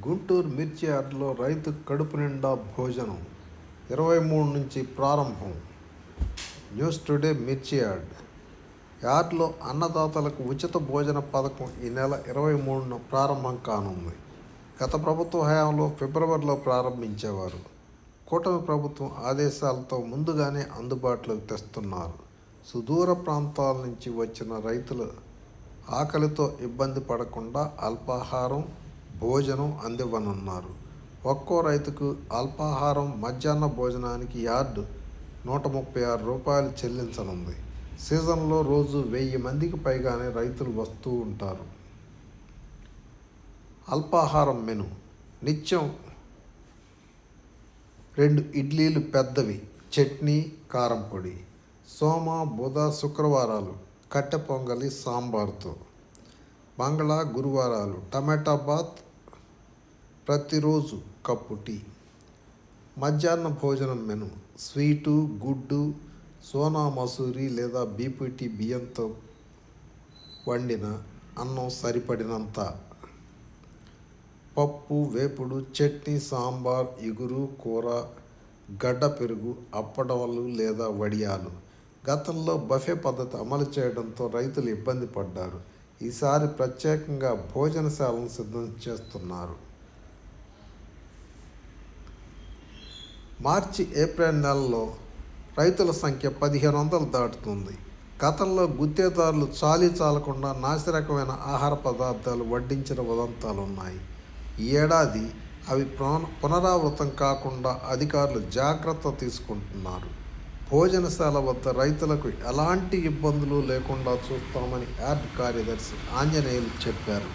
గుంటూరు మిర్చి యార్డులో రైతు కడుపు నిండా భోజనం. ఇరవై మూడు నుంచి ప్రారంభం. News today Mirchi yard. యార్డ్లో అన్నదాతలకు ఉచిత భోజన పథకం ఈ నెల ఇరవై మూడున ప్రారంభం కానుంది. గత ప్రభుత్వ హయాంలో ఫిబ్రవరిలో ప్రారంభించేవారు. కూటమి ప్రభుత్వం ఆదేశాలతో ముందుగానే అందుబాటులోకి తెస్తున్నారు. సుదూర ప్రాంతాల నుంచి వచ్చిన రైతులు ఆకలితో ఇబ్బంది పడకుండా అల్పాహారం భోజనం అందివ్వనున్నారు. ఒక్కో రైతుకు అల్పాహారం మధ్యాహ్న భోజనానికి యార్డు నూట ముప్పై ఆరు రూపాయలు చెల్లించనుంది. సీజన్లో రోజు వెయ్యి మందికి పైగానే రైతులు వస్తూ ఉంటారు. అల్పాహారం మెను. నిత్యం రెండు ఇడ్లీలు పెద్దవి చట్నీ కారం పొడి. సోమ బుధ శుక్రవారాలు కట్టె పొంగలి సాంబార్తో. మంగళ గురువారాలు. టమాటా బాత్ ప్రతిరోజు కప్పు టీ. మధ్యాహ్న భోజనం మెను. స్వీటు గుడ్డు సోనా మసూరి లేదా బీపీటీ బియ్యంతో వండిన అన్నం సరిపడినంత. పప్పు వేపుడు చట్నీ సాంబార్ ఇగురు కూర గడ్డ పెరుగు అప్పడవలు లేదా వడియాలు. గతంలో బఫే పద్ధతి అమలు చేయడంతో రైతులు ఇబ్బంది పడ్డారు. ఈసారి ప్రత్యేకంగా భోజనశాలను సిద్ధం చేస్తున్నారు. మార్చి ఏప్రిల్ నెలలో రైతుల సంఖ్య పదిహేను వందలు దాటుతుంది. గతంలో గుత్తేదారులు చాలీ చాలకుండా నాసిరకమైన ఆహార పదార్థాలు వడ్డించిన ఉదంతాలు ఉన్నాయి ఈ ఏడాది అవి పునరావృతం కాకుండా అధికారులు జాగ్రత్త తీసుకుంటున్నారు. భోజనశాల వద్ద రైతులకు ఎలాంటి ఇబ్బందులు లేకుండా చూస్తామని యార్డ్ కార్యదర్శి ఆంజనేయులు చెప్పారు.